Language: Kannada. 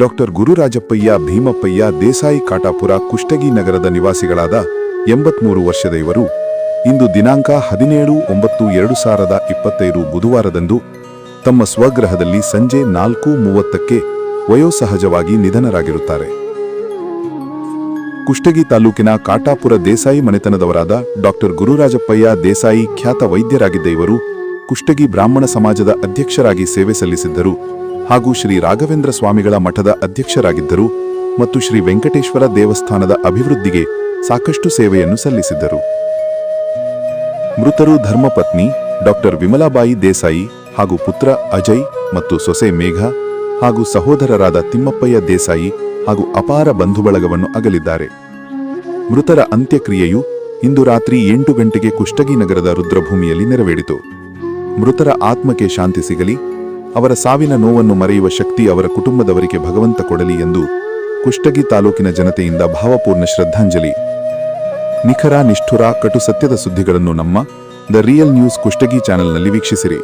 ಡಾಕ್ಟರ್ ಗುರುರಾಜಪ್ಪಯ್ಯ ಭೀಮಪ್ಪಯ್ಯ ದೇಸಾಯಿ ಕಾಟಾಪುರ ಕುಷ್ಟಗಿ ನಗರದ ನಿವಾಸಿಗಳಾದ ಎಂಬತ್ಮೂರು ವರ್ಷದ ಇವರು ಇಂದು ದಿನಾಂಕ ಹದಿನೇಳು ಒಂಬತ್ತು ಎರಡು ಸಾವಿರದ ಇಪ್ಪತ್ತೈದು ಬುಧವಾರದಂದು ತಮ್ಮ ಸ್ವಗ್ರಹದಲ್ಲಿ ಸಂಜೆ ನಾಲ್ಕು ಮೂವತ್ತಕ್ಕೆ ವಯೋಸಹಜವಾಗಿ ನಿಧನರಾಗಿರುತ್ತಾರೆ. ಕುಷ್ಟಗಿ ತಾಲೂಕಿನ ಕಾಟಾಪುರ ದೇಸಾಯಿ ಮನೆತನದವರಾದ ಡಾಕ್ಟರ್ ಗುರುರಾಜಪ್ಪಯ್ಯ ದೇಸಾಯಿ ಖ್ಯಾತ ವೈದ್ಯರಾಗಿದ್ದ ಇವರು ಕುಷ್ಟಗಿ ಬ್ರಾಹ್ಮಣ ಸಮಾಜದ ಅಧ್ಯಕ್ಷರಾಗಿ ಸೇವೆ ಸಲ್ಲಿಸಿದ್ದರು. ಹಾಗೂ ಶ್ರೀ ರಾಘವೇಂದ್ರ ಸ್ವಾಮಿಗಳ ಮಠದ ಅಧ್ಯಕ್ಷರಾಗಿದ್ದರು ಮತ್ತು ಶ್ರೀ ವೆಂಕಟೇಶ್ವರ ದೇವಸ್ಥಾನದ ಅಭಿವೃದ್ಧಿಗೆ ಸಾಕಷ್ಟು ಸೇವೆಯನ್ನು ಸಲ್ಲಿಸಿದ್ದರು. ಮೃತರು ಧರ್ಮಪತ್ನಿ ಡಾಕ್ಟರ್ ವಿಮಲಾಬಾಯಿ ದೇಸಾಯಿ ಹಾಗೂ ಪುತ್ರ ಅಜಯ್ ಮತ್ತು ಸೊಸೆ ಮೇಘ ಹಾಗೂ ಸಹೋದರರಾದ ತಿಮ್ಮಪ್ಪಯ್ಯ ದೇಸಾಯಿ ಹಾಗೂ ಅಪಾರ ಬಂಧುಬಳಗವನ್ನು ಅಗಲಿದ್ದಾರೆ. ಮೃತರ ಅಂತ್ಯಕ್ರಿಯೆಯು ಇಂದು ರಾತ್ರಿ ಎಂಟು ಗಂಟೆಗೆ ಕುಷ್ಟಗಿ ನಗರದ ರುದ್ರಭೂಮಿಯಲ್ಲಿ ನೆರವೇರಿತು. ಮೃತರ ಆತ್ಮಕ್ಕೆ ಶಾಂತಿ ಸಿಗಲಿ ಅವರ ಸಾವಿನ ನೋವನ್ನು ಮರೆಯುವ ಶಕ್ತಿ ಅವರ ಕುಟುಂಬದವರಿಗೆ ಭಗವಂತ ಕೊಡಲಿ ಎಂದು ಕುಷ್ಟಗಿ ತಾಲೂಕಿನ ಜನತೆಯಿಂದ ಭಾವಪೂರ್ಣ ಶ್ರದ್ಧಾಂಜಲಿ. ನಿಖರ ನಿಷ್ಠುರ ಕಟು ಸತ್ಯದ ಸುದ್ದಿಗಳನ್ನು ನಮ್ಮ ದ ರಿಯಲ್ ನ್ಯೂಸ್ ಕುಷ್ಟಗಿ ಚಾನೆಲ್ನಲ್ಲಿ ವೀಕ್ಷಿಸಿರಿ.